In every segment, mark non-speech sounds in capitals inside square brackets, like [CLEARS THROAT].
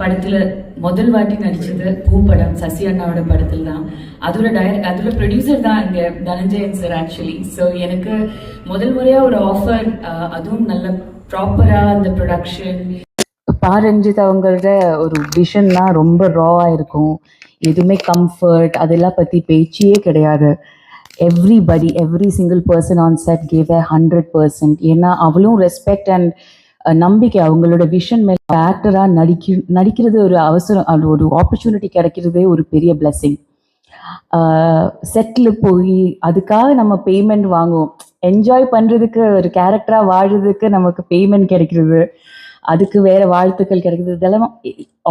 படத்துல முதல் வாட்டி நடிச்சது பூ படம் சசி அண்ணாவோட படத்தில் தான் அதோட டைரக்ட் அதோட ப்ரொடியூசர் தான் இங்க தனஞ்சயன் சார் ஆக்சுவலி ஸோ எனக்கு முதல் முறையா ஒரு ஆஃபர் அதுவும் நல்ல ப்ராப்பரா அந்த ப்ரொடக்ஷன் பாரஞ்சித் அவங்களோட ஒரு விஷன்லாம் ரொம்ப ராவாக இருக்கும். எதுவுமே கம்ஃபர்ட் அதெல்லாம் பற்றி பேச்சியே கிடையாது. Everybody every single person on set gave a hundred percent ஏன்னா அவளும் ரெஸ்பெக்ட் அண்ட் நம்பிக்கை அவங்களோட விஷன் மேலே ஆக்டராக நடிக்க நடிக்கிறது ஒரு அவசரம் அது ஒரு ஆப்பர்ச்சுனிட்டி கிடைக்கிறதே ஒரு பெரிய பிளெஸ்ஸிங் செட்டில் போய் அதுக்காக நம்ம பேமெண்ட் வாங்குவோம். என்ஜாய் பண்ணுறதுக்கு ஒரு கேரக்டராக வாழ்றதுக்கு நமக்கு பேமெண்ட் கிடைக்கிறது. அதுக்கு வேற வாழ்த்துக்கள் கிடைக்கிறது. இதெல்லாம்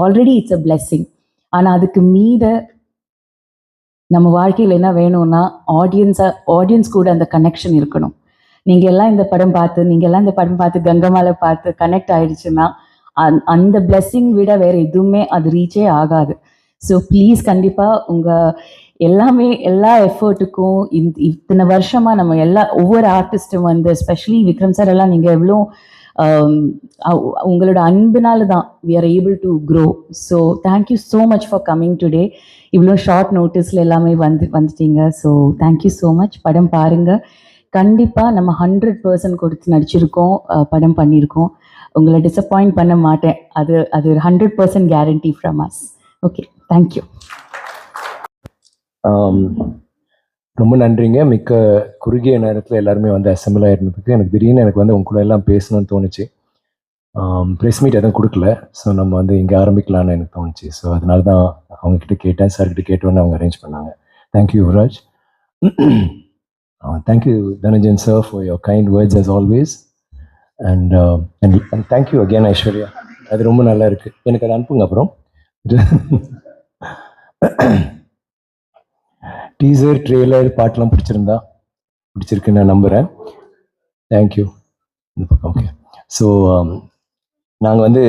ஆல்ரெடி இட்ஸ் அ பிளெஸ்ஸிங் ஆனால் அதுக்கு மீத நம்ம வாழ்க்கையில் என்ன வேணும்னா ஆடியன்ஸாக ஆடியன்ஸ் கூட அந்த கனெக்ஷன் இருக்கணும். நீங்கள் எல்லாம் இந்த படம் பார்த்து நீங்கள் எல்லாம் இந்த படம் பார்த்து கங்கமாலை பார்த்து கனெக்ட் ஆயிடுச்சுன்னா அந்த- அந்த பிளெஸ்ஸிங் விட வேற எதுவுமே அது ரீச்சே ஆகாது. ஸோ ப்ளீஸ் கண்டிப்பாக உங்கள் எல்லாமே எல்லா எஃபர்ட்டுக்கும் இந்த இத்தனை வருஷமாக நம்ம எல்லா ஒவ்வொரு ஆர்டிஸ்ட்டும் வந்து எஸ்பெஷலி விக்ரம் சார் எல்லாம் நீங்கள் எவ்வளோ உங்களோட அன்புனால தான் we are able to grow so thank you so much for coming today இவ்வளோ ஷார்ட் நோட்டீஸில் எல்லாமே வந்து வந்துட்டீங்க. ஸோ தேங்க்யூ ஸோ மச் படம் பாருங்கள் கண்டிப்பாக நம்ம ஹண்ட்ரட் பர்சன்ட் கொடுத்து நடிச்சிருக்கோம் படம் பண்ணியிருக்கோம் உங்களை டிசப்பாயிண்ட் பண்ண மாட்டேன். அது அது hundred percent guarantee from us okay thank you ரொம்ப நன்றிங்க. மிக்க குறுகிய நேரத்தில் எல்லாருமே வந்து அசம்பிள் ஆயிருந்ததுக்கு எனக்கு திடீர்னு எனக்கு வந்து உங்க கூட எல்லாம் பேசணும்னு தோணுச்சு. ப்ரெஸ் மீட் எதுவும் கொடுக்கல. ஸோ நம்ம வந்து இங்கே ஆரம்பிக்கலாம்னு எனக்கு தோணுச்சு. ஸோ அதனால தான் அவங்கக்கிட்ட கேட்டேன் சார்கிட்ட கேட்டோன்னு அவங்க அரேஞ்ச் பண்ணாங்க. Thank you Yuvaraj thank you Dhananjan sir for your kind words as always uh, and thank you again, Aishwarya அது ரொம்ப நல்லா இருக்கு. எனக்கு அதை அனுப்புங்க அப்புறம். டீசர் ட்ரெய்லர் பாட்டெலாம் பிடிச்சிருந்தா பிடிச்சிருக்குன்னு நான் நம்புகிறேன் தேங்க்யூ இந்த பக்கம் ஓகே ஸோ நாங்கள் வந்து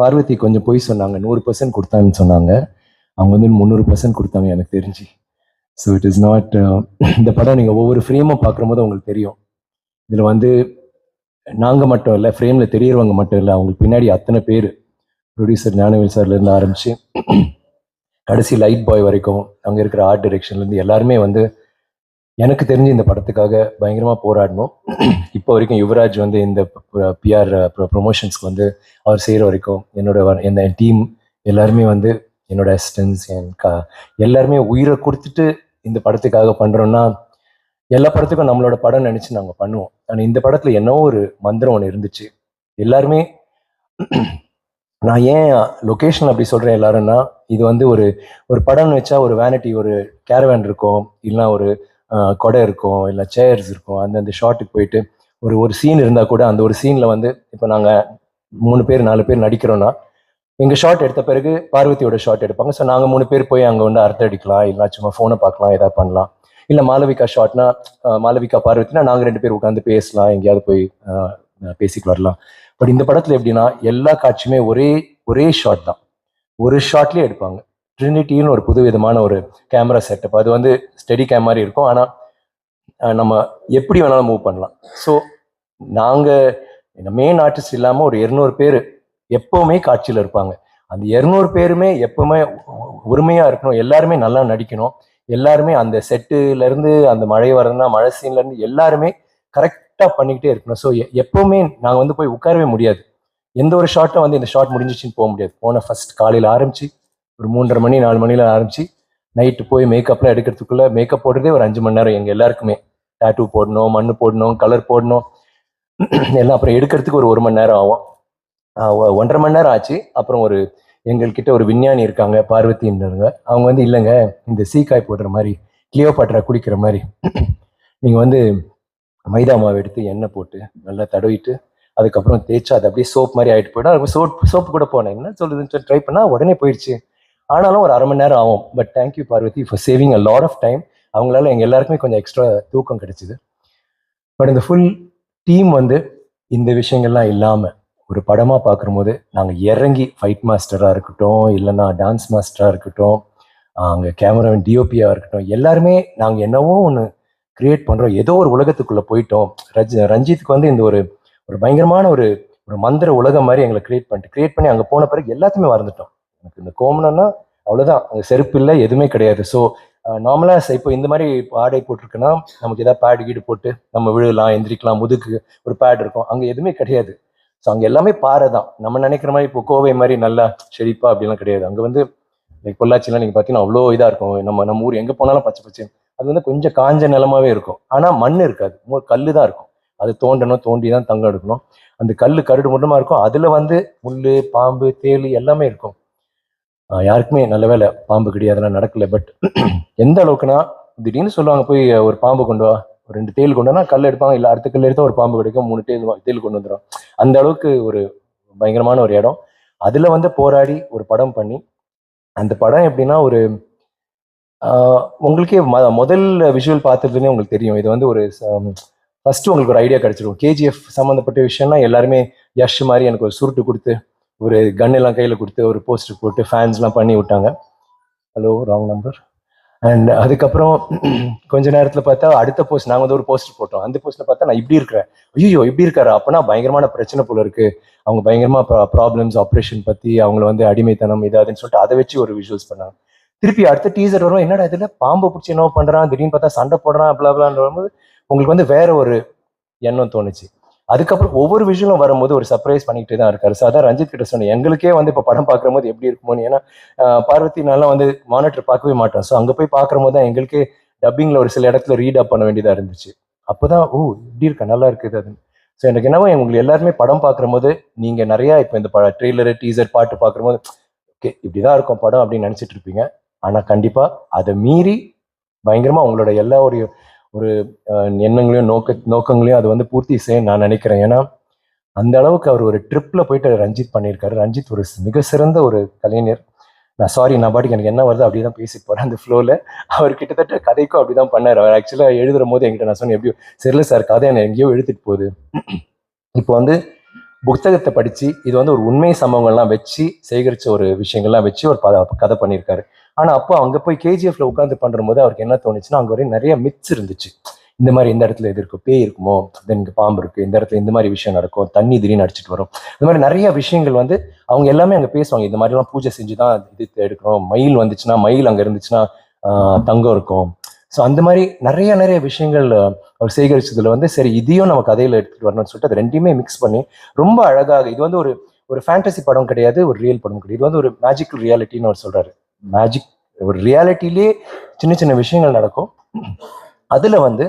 பார்வதி கொஞ்சம் பொய் சொன்னாங்க. நூறு பர்சன்ட் கொடுத்தாங்கன்னு சொன்னாங்க. அவங்க வந்து முந்நூறு பர்சன்ட் கொடுத்தாங்க எனக்கு தெரிஞ்சு. ஸோ இட் இஸ் நாட் இந்த படம் நீங்கள் ஒவ்வொரு ஃப்ரேமும் பார்க்கும்போது உங்களுக்கு தெரியும். இதில் வந்து நாங்கள் மட்டும் இல்லை ஃப்ரேமில் தெரியறவங்க மட்டும் இல்லை அவங்களுக்கு பின்னாடி அத்தனை பேர். ப்ரொடியூசர் ஞானவேல் சார்லேருந்து ஆரம்பித்து [CLEARS THROAT] கடைசி லைட் பாய் வரைக்கும் அங்கே இருக்கிற ஆர்ட் டிரெக்ஷன்லேருந்து எல்லாருமே வந்து எனக்கு தெரிஞ்சு இந்த படத்துக்காக பயங்கரமாக போராடணும். [CLEARS THROAT] இப்போ வரைக்கும் யுவராஜ் வந்து இந்த பிஆர் ப்ரொமோஷன்ஸ்க்கு வந்து அவர் செய்கிற வரைக்கும் என்னோட வ- டீம் எல்லாருமே வந்து என்னோட அசிஸ்டன்ஸ் என் கா எல்லாருமே உயிரை கொடுத்துட்டு இந்த படத்துக்காக பண்ணுறோன்னா எல்லா படத்துக்கும் நம்மளோட படம் நினச்சி நாங்கள் பண்ணுவோம். ஆனால் இந்த படத்தில் என்னவோ ஒரு மந்திரம் ஒன்று இருந்துச்சு. எல்லாருமே நான் ஏன் லொக்கேஷன் அப்படி சொல்கிறேன் எல்லாருன்னா இது வந்து ஒரு ஒரு படம்னு வச்சா ஒரு வேனிட்டி ஒரு கேரவேன் இருக்கும் இல்லைனா ஒரு கொடை இருக்கும் இல்லை சேர்ஸ் இருக்கும். அந்தந்த ஷாட்டுக்கு போயிட்டு ஒரு ஒரு சீன் இருந்தால் கூட அந்த ஒரு சீனில் வந்து இப்போ நாங்கள் மூணு பேர் நாலு பேர் நடிக்கிறோன்னா எங்கள் ஷாட் எடுத்த பிறகு பார்வதியோட ஷாட் எடுப்பாங்க. ஸோ நாங்கள் மூணு பேர் போய் அங்கே வந்து அர்த்தம் அடிக்கலாம். இல்லை சும்மா ஃபோனை பார்க்கலாம் எதாவது பண்ணலாம். இல்லை மாலவிகா ஷாட்னா மாலவிகா பார்வதினா நாங்கள் ரெண்டு பேர் உட்காந்து பேசலாம். எங்கேயாவது போய் பேசிக்கிட்டு பேசிட்டு வரலாம். பட் இந்த படத்தில் எப்படின்னா எல்லா காட்சியுமே ஒரே ஒரே ஷாட் தான். ஒரு ஷாட்லேயே எடுப்பாங்க. ட்ரினிட்டின்னு ஒரு புது விதமான ஒரு கேமரா செட்டப் அது வந்து ஸ்டெடி கேம் மாதிரி இருக்கும். ஆனால் நம்ம எப்படி வேணாலும் மூவ் பண்ணலாம். ஸோ நாங்கள் மெயின் ஆர்டிஸ்ட் இல்லாமல் ஒரு இருநூறு பேர் எப்போவுமே காட்சியில் இருப்பாங்க. அந்த இருநூறு பேருமே எப்பவுமே உரிமையாக இருக்கணும். எல்லாருமே நல்லா நடிக்கணும். எல்லாருமே அந்த செட்டுலேருந்து அந்த மழை வரதுன்னா மழை சீன்லேருந்து எல்லாருமே கரெக்டாக பண்ணிக்கிட்டே இருக்கணும். ஸோ எப்போவுமே நாங்கள் வந்து போய் உட்காரவே முடியாது. எந்த ஒரு ஷார்ட்டும் வந்து இந்த ஷார்ட் முடிஞ்சிச்சுன்னு போக முடியாது. போன ஃபர்ஸ்ட் காலையில் ஆரம்பிச்சு ஒரு மூன்றரை மணி நாலு மணியில் ஆரம்பிச்சு நைட்டு போய் மேக்கப்லாம் எடுக்கிறதுக்குள்ள மேக்கப் போடுறதே ஒரு அஞ்சு மணி நேரம் எங்கள் எல்லாருக்குமே. டேட்டூ போடணும் மண்ணு போடணும் கலர் போடணும் [CLEARS THROAT] எல்லாம் அப்புறம் எடுக்கிறதுக்கு ஒரு ஒரு மணி நேரம் ஆகும். ஒன்றரை மணி நேரம் ஆச்சு. அப்புறம் ஒரு எங்கள்கிட்ட ஒரு விஞ்ஞானி இருக்காங்க பார்வதின்றவங்க அவங்க வந்து இல்லைங்க இந்த சீக்காய் போடுற மாதிரி கிளியோ பாட்டரா குடிக்கிற மாதிரி நீங்கள் வந்து மைதா மாவு எடுத்து எண்ணெய் போட்டு நல்லா தடவிட்டு அதுக்கப்புறம் தேய்ச்சா அது அப்படியே சோப் மாதிரி ஆகிட்டு போய்டும். அது சோப் சோப்பு கூட போனேன் என்ன சொல்லுதுன்னு சொல்லி ட்ரை பண்ணால் உடனே போயிடுச்சு ஆனாலும் ஒரு அரை மணி நேரம் ஆகும். But thank you Parvathi for saving a lot of time அவங்களால எங்கள் எல்லாருக்குமே கொஞ்சம் எக்ஸ்ட்ரா தூக்கம் கிடைச்சிது. பட் இந்த ஃபுல் டீம் வந்து இந்த விஷயங்கள்லாம் இல்லாமல் ஒரு படமாக பார்க்கும்போது நாங்கள் இறங்கி ஃபைட் மாஸ்டராக இருக்கட்டும் இல்லைன்னா டான்ஸ் மாஸ்டராக இருக்கட்டும் அங்கே கேமராமேன் டிஓபியாக இருக்கட்டும் எல்லாருமே நாங்கள் என்னவோ ஒன்று கிரியேட் பண்ணுறோம் ஏதோ ஒரு உலகத்துக்குள்ளே போயிட்டோம். ரஜ் ரஞ்சித்துக்கு வந்து இந்த ஒரு ஒரு பயங்கரமான ஒரு ஒரு மந்திர உலகம் மாதிரி எங்களை கிரியேட் பண்ணிட்டு கிரியேட் பண்ணி அங்கே போன பிறகு எல்லாத்தையுமே மறந்துட்டோம். எனக்கு இந்த கோமணம்னா அவ்வளோதான் அங்கே செருப்பு இல்லை எதுவுமே கிடையாது. ஸோ நார்மலாக இப்போ இந்த மாதிரி ஆடை போட்டிருக்குன்னா நமக்கு ஏதாவது பேடு கீடு போட்டு நம்ம விழுலாம் எந்திரிக்கலாம் முதுக்கு ஒரு பேட் இருக்கும். அங்கே எதுவுமே கிடையாது. ஸோ அங்கே எல்லாமே பாறை தான். நம்ம நினைக்கிற மாதிரி இப்போ கோவை மாதிரி நல்லா செழிப்பா அப்படிலாம் கிடையாது. அங்கே வந்து லைக் பொள்ளாச்சிலாம் நீங்கள் பார்த்தீங்கன்னா அவ்வளோ இதாக இருக்கும். நம்ம நம்ம ஊர் எங்கே போனாலும் பச்சை பச்சை. அது வந்து கொஞ்சம் காஞ்ச நிலமாவே இருக்கும். ஆனால் மண் இருக்காது. கல் தான் இருக்கும். அது தோண்டணும் தோண்டி தான் தங்கம் எடுக்கணும். அந்த கல் கருடு மட்டுமா இருக்கும். அதில் வந்து முள் பாம்பு தேள் எல்லாமே இருக்கும். யாருக்குமே நல்ல வேலை பாம்பு கிடையாது. அதெல்லாம் நடக்கல. பட் [CLEARS THROAT] எந்த அளவுக்குன்னா திடீர்னு சொல்லுவாங்க போய் ஒரு பாம்பு கொண்டு வா. ஒரு ரெண்டு தேள் கொண்டு கல் எடுப்பாங்க. இல்லை அடுத்த கல் எடுத்தால் ஒரு பாம்பு கிடைக்கும். மூணு தேல் தேல் கொண்டு வந்துடும் அந்த அளவுக்கு ஒரு பயங்கரமான ஒரு இடம். அதில் வந்து போராடி ஒரு படம் பண்ணி அந்த படம் எப்படின்னா ஒரு உங்களுக்கே ம- முதல் விஷுவல் பார்த்ததுன்னே உங்களுக்கு தெரியும். இது வந்து ஒரு ஃபர்ஸ்ட் உங்களுக்கு ஒரு ஐடியா கிடைச்சிடும் கேஜிஎஃப் சம்மந்தப்பட்ட விஷயம்னா எல்லாருமே யஷ் மாதிரி எனக்கு ஒரு சுருட்டு கொடுத்து ஒரு கன் எல்லாம் கையில் கொடுத்து ஒரு போஸ்டர் போட்டு ஃபேன்ஸ்லாம் பண்ணி விட்டாங்க. ஹலோ ராங் நம்பர் அண்ட் அதுக்கப்புறம் கொஞ்ச நேரத்தில் பார்த்தா அடுத்த போஸ்ட் நாங்கள் வந்து ஒரு போஸ்டர் போட்டோம். அந்த போஸ்ட்டில் பார்த்தா நான் இப்படி இருக்கிறேன். ஐயோ இப்படி இருக்காரு? அப்போனா பயங்கரமான பிரச்சனை போல இருக்கு. அவங்க பயங்கரமா ப்ராப்ளம்ஸ் ஆப்ரேஷன் பற்றி அவங்கள வந்து அடிமைத்தனம் இதாதுன்னு சொல்லிட்டு அதை வச்சு ஒரு விஷுவல்ஸ் பண்ணாங்க. திருப்பி அடுத்த டீசர் வரும் என்னடா இதுல பாம்பை பிடிச்சி என்ன பண்றான் திடீர்னு பார்த்தா சண்டை போடுறான் அப்படிலாம் வரும்போது உங்களுக்கு வந்து வேற ஒரு எண்ணம் தோணுச்சு. அதுக்கப்புறம் ஒவ்வொரு விஷயங்களும் வரும்போது ஒரு சர்ப்ரைஸ் பண்ணிக்கிட்டே தான் இருக்காரு. ஸோ அதான் ரஞ்சித் கிட்ட சொன்னேன் எங்களுக்கே வந்து இப்போ படம் பார்க்குற போது எப்படி இருக்குமோன்னு? ஏன்னா பார்வதி நான்லாம் வந்து மானிட்டர் பார்க்கவே மாட்டோம் ஸோ அங்கே போய் பார்க்குற போது தான் எங்களுக்கே டப்பிங்கில் ஒரு சில இடத்துல ரீட் அப் பண்ண வேண்டியதாக இருந்துச்சு. அப்போதான் ஓ இப்படி இருக்கா? நல்லா இருக்குது அது. ஸோ எனக்கு என்னவோ உங்களுக்கு எல்லாருமே படம் பார்க்குற போது நீங்கள் நிறையா இப்போ இந்த ப ட்ரெய்லரு டீசர் பாட்டு பார்க்குற போது ஓகே இப்படிதான் இருக்கும் படம் அப்படின்னு நினச்சிட்டு இருப்பீங்க. ஆனால் கண்டிப்பாக அதை மீறி பயங்கரமாக உங்களோட எல்லா ஒரு ஒரு எண்ணங்களையும் நோக்க நோக்கங்களையும் அது வந்து பூர்த்தி செய்ய நான் நினைக்கிறேன். ஏன்னா அந்த அளவுக்கு அவர் ஒரு ட்ரிப்பில் போயிட்டு ரஞ்சித் பண்ணியிருக்காரு. ரஞ்சித் ஒரு மிக சிறந்த ஒரு கலைஞர். நான் சாரி நான் பாட்டுக்கு எனக்கு என்ன வருது அப்படி தான் பேசிட்டு போகிறேன் அந்த ஃப்ளோவில் அவர் கிட்டத்தட்ட கதைக்கும் அப்படி தான் பண்ணார். அவர் ஆக்சுவலாக எழுதுகிற போது என்கிட்ட நான் சொன்னேன் எப்படியோ சரியில்ல சார் கதை என்னை எங்கேயோ எழுத்துட்டு போகுது. இப்போ வந்து புத்தகத்தை படித்து இது வந்து ஒரு உண்மை சம்பவங்கள்லாம் வச்சு சேகரித்த ஒரு விஷயங்கள்லாம் வச்சு ஒரு கதை பண்ணியிருக்காரு. ஆனால் அப்போ அங்கே போய் கேஜிஎஃப்ல உட்காந்து பண்ணும்போது அவருக்கு என்ன தோணுச்சுன்னா அங்கே வரையும் நிறைய மித்ஸ் இருந்துச்சு. இந்த மாதிரி இந்த இடத்துல எது இருக்கும் பேய் இருக்குமோ தென் இங்கே பாம்பு இருக்குது இந்த இடத்துல இந்த மாதிரி விஷயம் நடக்கும் தண்ணி திடீர்னு அடிச்சிட்டு வரும். இந்த மாதிரி நிறைய விஷயங்கள் வந்து அவங்க எல்லாமே அங்கே பேசுவாங்க. இந்த மாதிரிலாம் பூஜை செஞ்சு தான் இது எடுக்கிறோம் மயில் வந்துச்சுன்னா மயில் அங்கே இருந்துச்சுன்னா தங்கம் இருக்கும். ஸோ அந்த மாதிரி நிறைய நிறைய விஷயங்கள் அவர் சேகரிச்சதுல வந்து சரி இதையும் நம்ம கதையில் எடுத்துகிட்டு வரணும்னு சொல்லிட்டு அது ரெண்டையுமே மிக்ஸ் பண்ணி ரொம்ப அழகாக இது வந்து ஒரு ஒரு ஃபேண்டசி படம் கிடையாது ஒரு ரியல் படம் கிடையாது. இது வந்து ஒரு மேஜிக்கல் ரியாலிட்டின்னு அவர் சொல்கிறாரு மேஜிக் ஒரு ரியாலிட்டிலே சின்ன சின்ன விஷயங்கள் நடக்கும். அதில் வந்து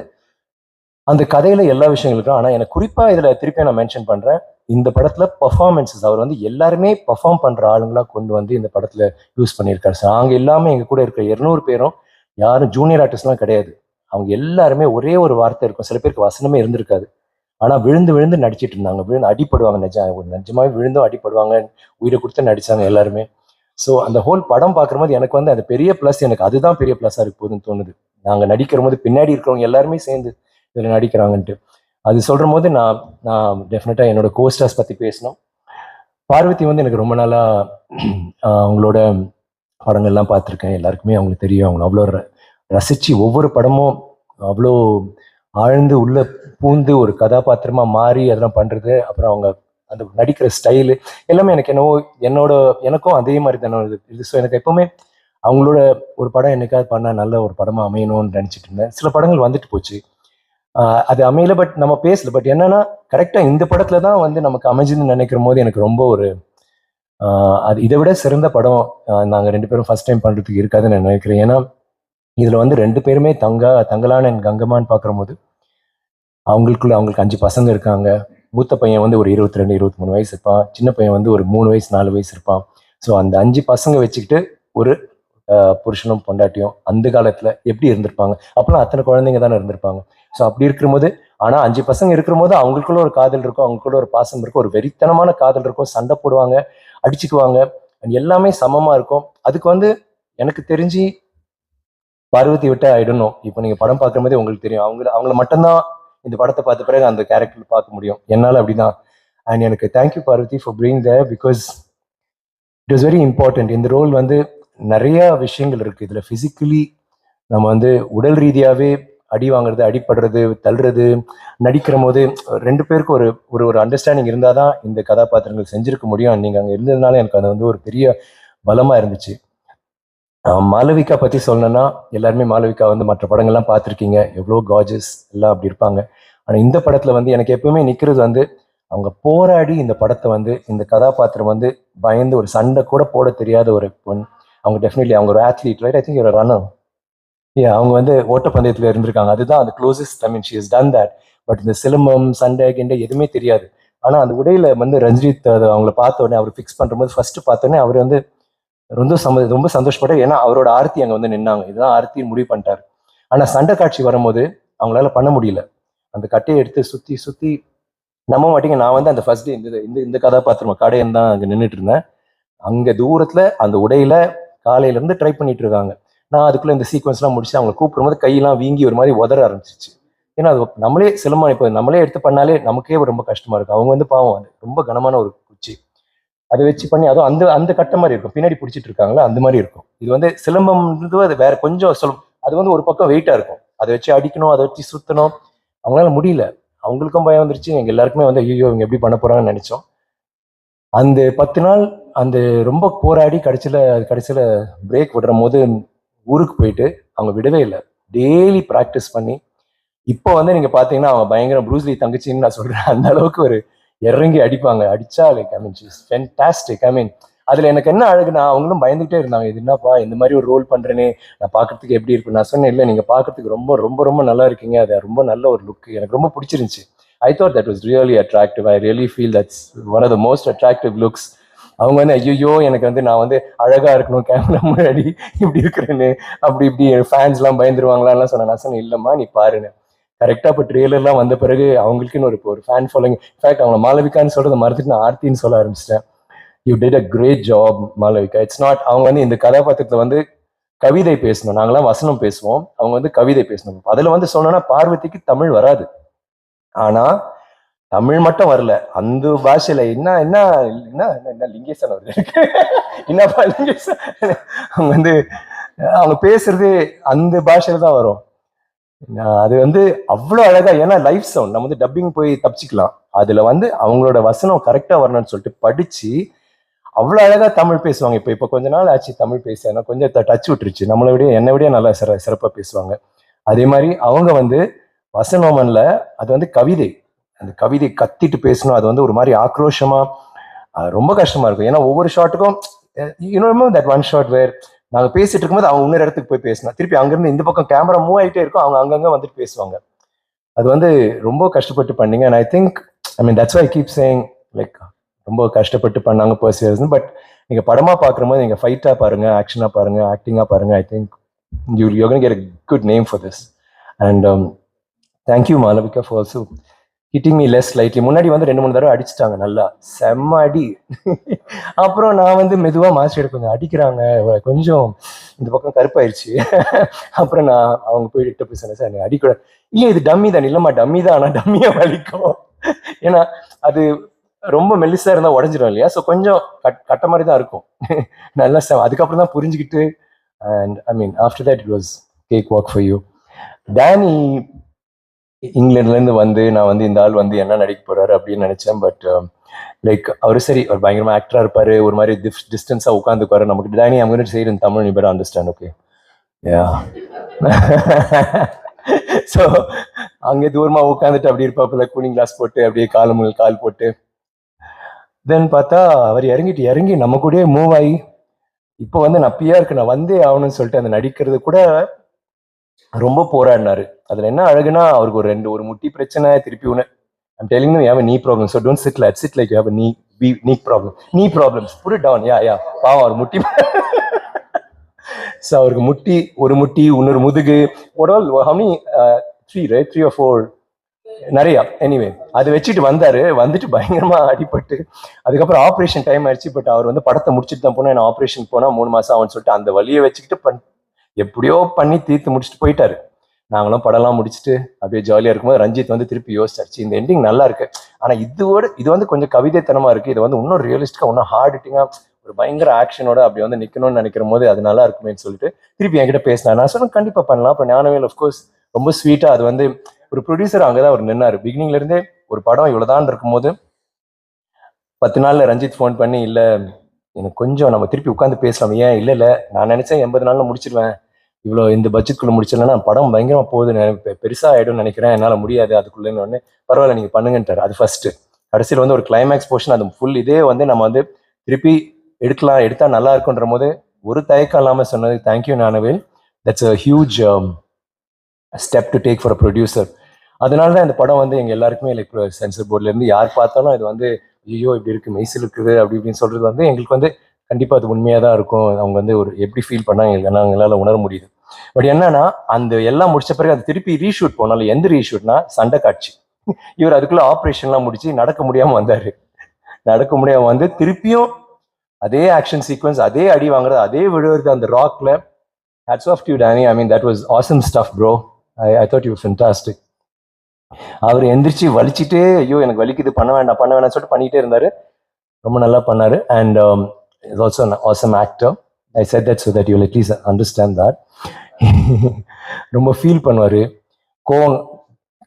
அந்த கதையில எல்லா விஷயங்களுக்கும் ஆனால் எனக்கு குறிப்பாக இதில் திருப்பி நான் மென்ஷன் பண்ணுறேன் இந்த படத்துல பர்ஃபார்மன்ஸஸ் அவர் வந்து எல்லாருமே பர்ஃபார்ம் பண்ற ஆளுங்களா கொண்டு வந்து இந்த படத்துல யூஸ் பண்ணியிருக்காரு. சார் அங்கே எல்லாமே எங்க கூட இருக்கிற இருநூறு பேரும் யாரும் ஜூனியர் ஆர்டிஸ்ட்லாம் கிடையாது. அவங்க எல்லாருமே ஒரே ஒரு வார்த்தை இருக்கும். சில பேருக்கு வசனமே இருந்திருக்காது. ஆனால் விழுந்து விழுந்து நடிச்சிட்டு இருந்தாங்க. விழுந்து அடிப்படுவாங்க. நிஜம் நிஜமாவே விழுந்தும் அடிப்படுவாங்க. உயிரை கொடுத்து நடித்தாங்க எல்லாருமே. ஸோ அந்த ஹோல் படம் பார்க்குற போது எனக்கு வந்து அது பெரிய ப்ளஸ் எனக்கு அதுதான் பெரிய ப்ளஸ்ஸாக இருக்கு போதுன்னு தோணுது. நாங்கள் நடிக்கிற போது பின்னாடி இருக்கிறவங்க எல்லாருமே சேர்ந்து இதில் நடிக்கிறாங்கன்ட்டு. அது சொல்கிற போது நான் நான் டெஃபினட்டாக என்னோட கோஸ்டர்ஸ் பற்றி பேசணும். பார்வதி வந்து எனக்கு ரொம்ப நாளாக [CLEARS THROAT] அவங்களோட படங்கள்லாம் பார்த்துருக்கேன். எல்லாருக்குமே அவங்களுக்கு தெரியும். அவங்க அவ்வளோ ர- ஒவ்வொரு படமும் அவ்வளோ ஆழ்ந்து உள்ள பூந்து ஒரு கதாபாத்திரமாக மாறி அதெல்லாம் பண்ணுறது அப்புறம் அவங்க அந்த நடிக்கிற ஸ்டைலு எல்லாமே எனக்கு என்னவோ என்னோட எனக்கும் அதே மாதிரி தானே இது ஸோ எனக்கு எப்பவுமே அவங்களோட ஒரு படம் என்னைக்காவது பண்ணால் நல்ல ஒரு படமாக அமையணும்னு நினச்சிட்டு இருந்தேன். சில படங்கள் வந்துட்டு போச்சு. அது அமையல பட் நம்ம பேசல. பட் என்னன்னா கரெக்டாக இந்த படத்துல தான் வந்து நமக்கு அமைஞ்சுன்னு நினைக்கிற போது எனக்கு ரொம்ப ஒரு அது இதை விட சிறந்த படம் நாங்கள் ரெண்டு பேரும் ஃபர்ஸ்ட் டைம் பண்ணுறதுக்கு இருக்காதுன்னு நான் நினைக்கிறேன். ஏன்னா இதில் வந்து ரெண்டு பேருமே தங்கா தங்கலான் அண்ட் பார்க்குற போது அவங்களுக்குள்ள அவங்களுக்கு அஞ்சு பசங்க இருக்காங்க. மூத்த பையன் வந்து ஒரு இருபத்தி ரெண்டு இருபத்தி மூணு வயசு இருப்பான். சின்ன பையன் வந்து ஒரு மூணு வயசு நாலு வயசு இருப்பான். ஸோ அந்த அஞ்சு பசங்க வச்சுக்கிட்டு ஒரு புருஷனும் பொண்டாட்டியும் அந்த காலத்தில் எப்படி இருந்திருப்பாங்க? அப்போலாம் அத்தனை குழந்தைங்க தானே இருந்திருப்பாங்க. ஸோ அப்படி இருக்கும்போது ஆனால் அஞ்சு பசங்க இருக்கிற போது அவங்களுக்குள்ள ஒரு காதல் இருக்கும் அவங்களுக்குள்ள ஒரு பாசம் இருக்கும் ஒரு வெறித்தனமான காதல் இருக்கும் சண்டை போடுவாங்க. அடிச்சுக்குவாங்க. அண்ட் எல்லாமே சமமா இருக்கும். அதுக்கு வந்து எனக்கு தெரிஞ்சு பார்வதி விட்டு ஆயிடணும் இப்போ நீங்க படம் பார்க்குற போதே உங்களுக்கு தெரியும். அவங்க அவங்கள மட்டும்தான் இந்த படத்தை பார்த்த பிறகு அந்த கேரக்டர் பார்க்க முடியும். என்னால அப்படிதான். அண்ட் எனக்கு thank you Parvathi for bring the because it is very important இந்த ரோல் வந்து நிறைய விஷயங்கள் இருக்கு. இதுல பிசிக்கலி நம்ம வந்து உடல் ரீதியாவே அடி வாங்குறது அடிப்படுறது தள்ளுறது நடிக்கிற போது ரெண்டு பேருக்கு ஒரு ஒரு ஒரு அண்டர்ஸ்டாண்டிங் இருந்தால் தான் இந்த கதாபாத்திரங்கள் செஞ்சிருக்க முடியும். நீங்கள் அங்கே இருந்ததுனால எனக்கு அது வந்து ஒரு பெரிய பலமாக இருந்துச்சு. மாலவிகா பற்றி சொல்லணும்னா எல்லாருமே மாளவிகா வந்து மற்ற படங்கள்லாம் பார்த்துருக்கீங்க. எவ்வளோ காஜஸ் எல்லாம் அப்படி இருப்பாங்க. ஆனால் இந்த படத்தில் வந்து எனக்கு எப்பவுமே நிற்கிறது வந்து அவங்க போராடி இந்த படத்தை வந்து இந்த கதாபாத்திரம் வந்து பயந்து ஒரு சண்டை கூட போட தெரியாத ஒரு பொண் அவங்க டெஃபினெட்லி அவங்க ஒரு ஆத்லீட் ரைட் ஐ திங்க் ஒரு ரன்னர் அவங்க வந்து ஓட்டப்பந்தயத்தில் இருந்திருக்காங்க. அதுதான் அந்த closest I mean she is done that but இந்த சிலம்பம் சண்டை கிண்டை எதுவுமே தெரியாது. ஆனால் அந்த உடையில வந்து ரஞ்சித் அது அவங்கள பார்த்த உடனே அவர் ஃபிக்ஸ் பண்ணும்போது ஃபர்ஸ்ட் பார்த்தோன்னே அவர் வந்து ரொம்ப சம ரொம்ப சந்தோஷப்பட்டார் ஏன்னா அவரோட ஆர்த்தி அங்கே வந்து நின்னாங்க. இதுதான் ஆர்த்தின்னு முடிவு பண்ணிட்டார். ஆனால் சண்டை காட்சி வரும்போது அவங்களால பண்ண முடியல. அந்த கட்டையை எடுத்து சுற்றி சுற்றி நம்ப மாட்டீங்க. நான் வந்து அந்த ஃபர்ஸ்ட் டே இந்த இந்த இந்த கதாபாத்திரம் கடையன் தான் அங்கே நின்றுட்டு இருந்தேன். அங்கே தூரத்தில் அந்த உடையில காலையிலேருந்து ட்ரை பண்ணிட்டு இருக்காங்க. நான் அதுக்குள்ளே இந்த சீக்வன்ஸ்லாம் முடிச்சு அவங்களை கூப்பிடும்போது கையெல்லாம் வீங்கி ஒரு மாதிரி உதற ஆரம்பிச்சிச்சு ஏன்னா அது நம்மளே சிலம்பம் இப்போ நம்மளே எடுத்து பண்ணாலே நமக்கே ரொம்ப கஷ்டமா இருக்கும். அவங்க வந்து பாவம் அது ரொம்ப கனமான ஒரு குச்சி. அதை வச்சு பண்ணி அதுவும் அந்த அந்த கட்ட மாதிரி இருக்கும். பின்னாடி பிடிச்சிட்டு இருக்காங்களா? அந்த மாதிரி இருக்கும். இது வந்து சிலம்பம்ன்றது அது வேற கொஞ்சம் சொல் அது வந்து ஒரு பக்கம் வெயிட்டா இருக்கும். அதை வச்சு அடிக்கணும் அதை வச்சு சுத்தணும். அவங்களால முடியல. அவங்களுக்கும் பயம் வந்துருச்சு. எங்க எல்லாருக்குமே வந்து ஐயோ இவங்க எப்படி பண்ண போறாங்கன்னு நினைச்சோம். அந்த பத்து நாள் அந்த ரொம்ப போராடி கடைசியில கடைசியில பிரேக் விடுற போது ஊருக்கு போயிட்டு அவங்க விடவே இல்லை. டெய்லி ப்ராக்டிஸ் பண்ணி இப்போ வந்து நீங்கள் பார்த்தீங்கன்னா அவங்க பயங்கர ப்ரூஸ்லி தங்கச்சின்னு நான் சொல்கிறேன் அந்த அளவுக்கு ஒரு இறங்கி அடிப்பாங்க. அடிச்சா லைக் ஐ மீன் ஃபென்டாஸ்டிக் ஐ மீன் அதில் எனக்கு என்ன அழகுனா அவங்களும் பயந்துகிட்டே இருந்தாங்க. இது என்னப்பா இந்த மாதிரி ஒரு ரோல் பண்ணுறேனே நான் பார்க்கறதுக்கு எப்படி இருக்கும் நான் சொன்னேன் இல்லை நீங்கள் பார்க்குறதுக்கு ரொம்ப ரொம்ப ரொம்ப நல்லா இருக்கீங்க. அது ரொம்ப நல்ல ஒரு லுக் எனக்கு ரொம்ப பிடிச்சிருந்துச்சி. I thought that was really attractive I really feel that's one of the most attractive looks அவங்க வந்து ஐயோ எனக்கு வந்து நான் வந்து அழகா இருக்கணும் கேமரா முன்னாடி இப்படி இருக்கிறேன்னு அப்படி இப்படி ஃபேன்ஸ்லாம் பயந்துருவாங்களான்லாம் சொன்னேன் நான் சொன்னேன் இல்லைம்மா நீ பாருன்னு. கரெக்டாக இப்போ ட்ரெய்லர்லாம் வந்த பிறகு அவங்களுக்குன்னு ஒரு ஒரு ஃபேன் ஃபாலோயிங் இன்ஃபேக்ட் அவங்க மாலவிகான்னு சொல்றதை மறந்துட்டு நான் ஆர்த்தின்னு சொல்ல ஆரம்பிச்சிட்டேன். You did a great job Malavika it's not அவங்க வந்து இந்த கதாபாத்திரத்தில் வந்து கவிதை பேசணும். நாங்களாம் வசனம் பேசுவோம். அவங்க வந்து கவிதை பேசணும். அதில் வந்து சொன்னோன்னா பார்வதிக்கு தமிழ் வராது. ஆனா தமிழ் மட்டும் வரல. அந்த பாஷையில என்ன என்ன என்ன என்ன- என்ன லிங்கேசன் வருது என்னப்பா லிங்கேசன்? அவங்க வந்து அவங்க பேசுறது அந்த பாஷையில தான் வரும். அது வந்து அவ்வளோ அழகா ஏன்னா லைஃப் சவுண்ட் நம்ம வந்து டப்பிங் போய் தப்பிச்சுக்கலாம். அதுல வந்து அவங்களோட வசனம் கரெக்டா வரணும்னு சொல்லிட்டு படிச்சு அவ்வளோ அழகா தமிழ் பேசுவாங்க. இப்போ இப்போ கொஞ்ச நாள் ஆச்சு தமிழ் பேச ஏன்னா கொஞ்சம் டச் விட்டுருச்சு. நம்மளை விட என்னை விட நல்லா சிற சிறப்பாக பேசுவாங்க. அதே மாதிரி அவங்க வந்து வசனோமன்ல அது வந்து கவிதை. அந்த கவிதை கத்திட்டு பேசணும் அது வந்து ஒரு மாதிரி ஆக்ரோஷமா ரொம்ப கஷ்டமா இருக்கும். ஏன்னா ஒவ்வொரு ஷாட்டுக்கும் இன்னொரு தட் ஒன் ஷாட் வேர் நாங்க பேசிட்டு இருக்கும்போது அவங்க இன்னொரு இடத்துக்கு போய் பேசினா திருப்பி அங்கிருந்து இந்த பக்கம் கேமரா மூவ் ஆகிட்டே இருக்கும் அவங்க அங்கங்க வந்துட்டு பேசுவாங்க. அது வந்து ரொம்ப கஷ்டப்பட்டு பண்ணீங்க. And I think I mean that's I keep saying like ரொம்ப கஷ்டப்பட்டு பண்ணாங்க பர்சியர்ஸ் பட் நீங்க படமா பார்க்கும்போது நீங்க ஃபைட்டா பாருங்க ஆக்ஷனா பாருங்க ஆக்டிங்கா பாருங்க I think you you can get good name for this and thank you Malavika for also hitting me less lightly முன்னாடி வந்து ரெண்டு மூணு தடவை அடிச்சிட்டாங்க நல்லா. செம்ம அடி. அப்புறம் நான் வந்து மெதுவாக மாஸ்டர் கொஞ்சம் அடிக்கிறாங்க. கொஞ்சம் இந்த பக்கம் கருப்பாயிருச்சு. அப்புறம் நான் அவங்க போயிட்டு போய் சொன்னேன் சார் அடிக்கூடாது. இல்லை இது டம்மி தான். இல்லைம்மா டம்மி தான். ஆனால் டம்மியாக வலிக்கும். ஏன்னா அது ரொம்ப மெல்லிசா இருந்தால் உடஞ்சிடும் இல்லையா? ஸோ கொஞ்சம் கட் கட்ட மாதிரி தான் இருக்கும். நல்லா செம் அதுக்கப்புறம் தான் புரிஞ்சுக்கிட்டு and I mean after that it was cake walk for you Danny இங்கிலாந்துலேருந்து வந்து நான் வந்து இந்த ஆள் வந்து என்ன நடிக்க போறாரு அப்படின்னு நினைச்சேன். பட் லைக் um, அவர் சரி ஒரு பயங்கரமா ஆக்டரா இருப்பாரு. ஒரு மாதிரி டிஸ்டன்ஸா உட்காந்துக்குவாரு நமக்கு டேனி அவங்க going Tamil you better understand okay? So [LAUGHS] அங்கே தூரமா உட்காந்துட்டு அப்படி இருப்பாப்புல கூலிங் கிளாஸ் போட்டு அப்படியே கால் முழு கால் போட்டு. தென் பார்த்தா அவர் இறங்கிட்டு இறங்கி நம்ம கூடயே மூவ் ஆகி இப்போ வந்து நான் பியா இருக்கு நான் வந்தே ஆகணும்னு சொல்லிட்டு அந்த நடிக்கிறது கூட ரொம்ப போராடினாரு. அதுல என்ன அழகுனா அவருக்கு ஒரு ரெண்டு ஒரு முட்டி பிரச்சனை திருப்பி ஒன்று I'm telling you have knee problem so don't sit let sit like you have knee B knee problem knee problems put down yeah yeah பாவம் அவர் முட்டி ஸோ அவருக்கு முட்டி ஒரு முட்டி இன்னொரு முதுகு உடல் how many three right three or four நிறையா எனிவே அதை வச்சுட்டு வந்தாரு வந்துட்டு பயங்கரமா அடிபட்டு அதுக்கப்புறம் ஆப்ரேஷன் டைம் ஆயிடுச்சு பட் அவர் வந்து படத்தை முடிச்சுட்டு தான் போனா நான் ஆப்ரேஷன் போனா மூணு மாசம் ஆகும்னு சொல்லிட்டு அந்த வழியை வச்சுக்கிட்டு எப்படியோ பண்ணி தீர்த்து முடிச்சுட்டு போயிட்டாரு. நாங்களும் படம்லாம் முடிச்சுட்டு அப்படியே ஜாலியாக இருக்கும்போது ரஞ்சித் வந்து திருப்பி யோசிச்சாச்சு இந்த எண்டிங் நல்லா இருக்கு. ஆனால் இதோட இது வந்து கொஞ்சம் கவிதைத்தனமாக இருக்குது இது வந்து இன்னும் ரியலிஸ்டிக்காக இன்னும் ஹார்ட் ஹிட்டிங்காக ஒரு பயங்கர ஆக்ஷனோட அப்படி வந்து நிற்கணும்னு நினைக்கிற போது அது நல்லா இருக்குமேன்னு சொல்லிட்டு திருப்பி என்கிட்ட பேசினா நான் சொன்னேன் கண்டிப்பாக பண்ணலாம். அப்புறம் ஞானவேல் அஃப்கோர்ஸ் ரொம்ப ஸ்வீட்டாக அது வந்து ஒரு ப்ரொடியூசர் அங்கே தான் அவர் நின்னார். பிகினிங்லேருந்தே ஒரு படம் இவ்வளோதான் இருக்கும்போது பத்து நாளில் ரஞ்சித் ஃபோன் பண்ணி இல்லை எனக்கு கொஞ்சம் நம்ம திருப்பி உட்காந்து பேசலாம். ஏன்? இல்லை இல்லை. நான் நினச்சேன் எண்பது நாளில் முடிச்சிருவேன். இவ்வளோ இந்த பட்ஜெட்குள்ளே முடிச்சிடலன்னா படம் பயங்கரமாக போகுது பெருசாக பெ- ஆயிடும்னு நினைக்கிறேன். என்னால் முடியாது அதுக்குள்ளேன்னு உடனே பரவாயில்ல நீங்கள் பண்ணுங்கன்ட்டார் அது ஃபஸ்ட்டு கடைசியில் வந்து ஒரு கிளைமேக்ஸ் போர்ஷன் அது ஃபுல் இதே வந்து நம்ம வந்து திருப்பி எடுக்கலாம் எடுத்தால் நல்லா இருக்குன்ற போது ஒரு தயக்கம் இல்லாமல் சொன்னது thank you Nanavel that's a huge step to take for a producer அதனால தான் இந்த படம் வந்து எங்கள் எல்லாருக்குமே லைக் சென்சர் போர்ட்ல இருந்து யார் பார்த்தாலும் இது வந்து ஐயோ இப்படி இருக்குது மெய்சில் இருக்குது அப்படி இப்படின்னு சொல்கிறது வந்து எங்களுக்கு வந்து கண்டிப்பாக அது உண்மையாக தான் இருக்கும். அவங்க வந்து ஒரு எப்படி ஃபீல் பண்ணாங்க எங்களுக்கு எல்லாம் உணர முடியுது. பட் என்னன்னா அந்த எல்லாம் முடிச்ச பிறகு அது திருப்பி ரீஷூட் போனாலும் எந்த ரீஷூட்னா சண்டை காட்சி. இவர் அதுக்குள்ள ஆப்ரேஷன்லாம் முடிச்சு நடக்க முடியாமல் வந்தார். நடக்க முடியாமல் வந்து திருப்பியும் அதே ஆக்ஷன் சீக்வன்ஸ் அதே அடி வாங்குறது அதே விழுவுறது அந்த ராக்ல hats off to Danny I mean that was awesome stuff bro I I thought you fantastic அவர் எந்திரிச்சு வலிச்சிட்டே ஐயோ எனக்கு வலிக்குது. பண்ண வேண்டாம் பண்ண வேண்டாம் சொல்லிட்டு பண்ணிகிட்டே இருந்தார். ரொம்ப நல்லா பண்ணார். And is also an awesome actor. Actor said that that that you'll at least understand that. [LAUGHS] ரொம்ப ஃபீல் பண்ணுவார். கோவம்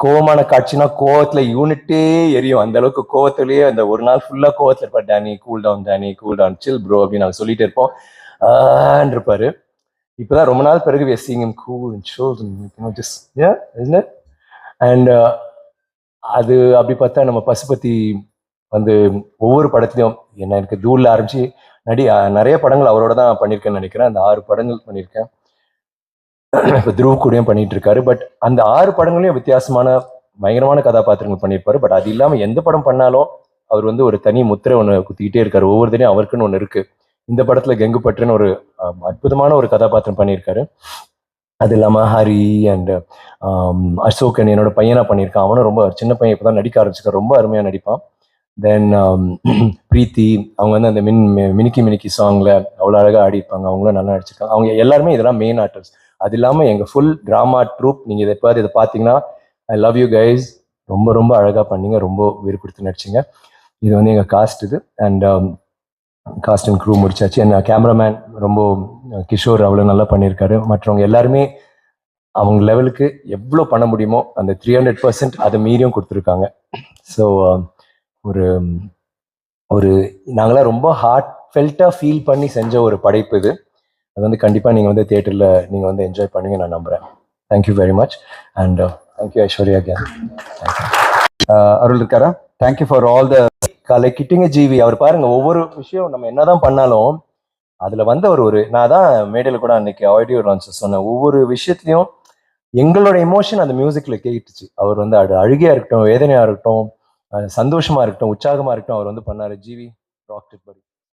கோவமான காட்சினா கோவத்தில் யூனிட்டே எரியும். அந்த அளவுக்கு கோவத்திலேயே அந்த ஒரு நாள் ஃபுல்லாக கோவத்தில் இருப்பார் Danny. Cool down Danny. Cool down chill bro அப்படின்னு நாங்கள் சொல்லிட்டு இருப்போம். ஆன்னு இருப்பாரு. இப்போதான் ரொம்ப நாள் பிறகு we are seeing him cool and and uh, அது அப்படி பார்த்தா நம்ம பசுபதி வந்து ஒவ்வொரு படத்துலையும் என்ன எனக்கு தூள்ல ஆரம்பிச்சு நடி நிறைய படங்கள் அவரோட தான் பண்ணியிருக்கேன்னு நினைக்கிறேன். அந்த ஆறு படங்கள் பண்ணியிருக்கேன். இப்போ துருவ கூடயும் பண்ணிட்டு இருக்காரு. பட் அந்த ஆறு படங்களையும் வித்தியாசமான பயங்கரமான கதாபாத்திரங்கள் பண்ணியிருப்பாரு. பட் அது இல்லாமல் எந்த படம் பண்ணாலும் அவர் வந்து ஒரு தனி முத்திரை ஒன்று குத்திக்கிட்டே இருக்காரு. ஒவ்வொரு தனியும் அவருக்குன்னு ஒன்று இருக்கு. இந்த படத்துல கெங்குப்பற்றுன்னு ஒரு அற்புதமான ஒரு கதாபாத்திரம் பண்ணியிருக்காரு. அது இல்லாமல் ஹரி அண்ட் அசோகன் என்னோட பையனா பண்ணியிருக்கான். அவனும் ரொம்ப சின்ன பையன் இப்பதான் நடிக்க ஆரம்பிச்சிருக்கான். ரொம்ப அருமையா நடிப்பான். தென் பிரீத்தி um, [CLEARS THROAT] அவங்க வந்து அந்த மின் மி- மினிக்கி மினிக்கி சாங்ல அவ்வளோ அழகாக ஆடிப்பாங்க அவங்களும் நல்லா நடிச்சிருக்காங்க. அவங்க எல்லாருமே இதெல்லாம் மெயின் ஆர்டர்ஸ் அது இல்லாமல் எங்கள் ஃபுல் ட்ராமா ட்ரூப் நீங்கள் இதை எப்போது இதை பார்த்தீங்கன்னா ஐ லவ் யூ கைஸ் ரொம்ப ரொம்ப அழகாக பண்ணீங்க. ரொம்ப உயிர் கொடுத்து நடிச்சிங்க. இது வந்து எங்கள் காஸ்ட் இது. அண்ட் காஸ்ட் அண்ட் க்ரூ முடிச்சாச்சு. என்ன கேமராமேன் uh, ரொம்ப கிஷோர் அவ்வளோ நல்லா பண்ணியிருக்காரு. மற்றவங்க எல்லாருமே அவங்க லெவலுக்கு எவ்வளோ பண்ண முடியுமோ அந்த த்ரீ ஹண்ட்ரட் பர்சன்ட் அதை மீறியும் கொடுத்துருக்காங்க. ஸோ um, ஒரு ஒரு நாங்களாம் ரொம்ப ஹார்ட் ஃபெல்ட்டாக ஃபீல் பண்ணி செஞ்ச ஒரு படைப்பு இது. அது வந்து கண்டிப்பாக நீங்கள் வந்து தேட்டரில் நீங்கள் வந்து என்ஜாய் பண்ணுவீங்க நான் நம்புகிறேன் thank you very much and thank you Aishwarya can Arul இருக்காரா? Thank you for all the கலை கிட்டிங்க ஜீவி. அவர் பாருங்க ஒவ்வொரு விஷயம் நம்ம என்னதான் பண்ணாலும் அதில் வந்த ஒரு ஒரு நான் தான் மேடையில் கூட அன்னைக்கு ஆடியோ லான்ச் சொன்னேன். ஒவ்வொரு விஷயத்துலையும் எங்களோட எமோஷன் அந்த மியூசிக்கில் கேட்டுச்சு. அவர் வந்து அது அழுகையாக இருக்கட்டும் வேதனையாக இருக்கட்டும் சந்தோஷமாக சந்தோஷமா இருக்கட்டும் உற்சாகமா இருக்கட்டும் அவர் வந்து பண்ணாரு. ஜீவி ராக்கெட் படி.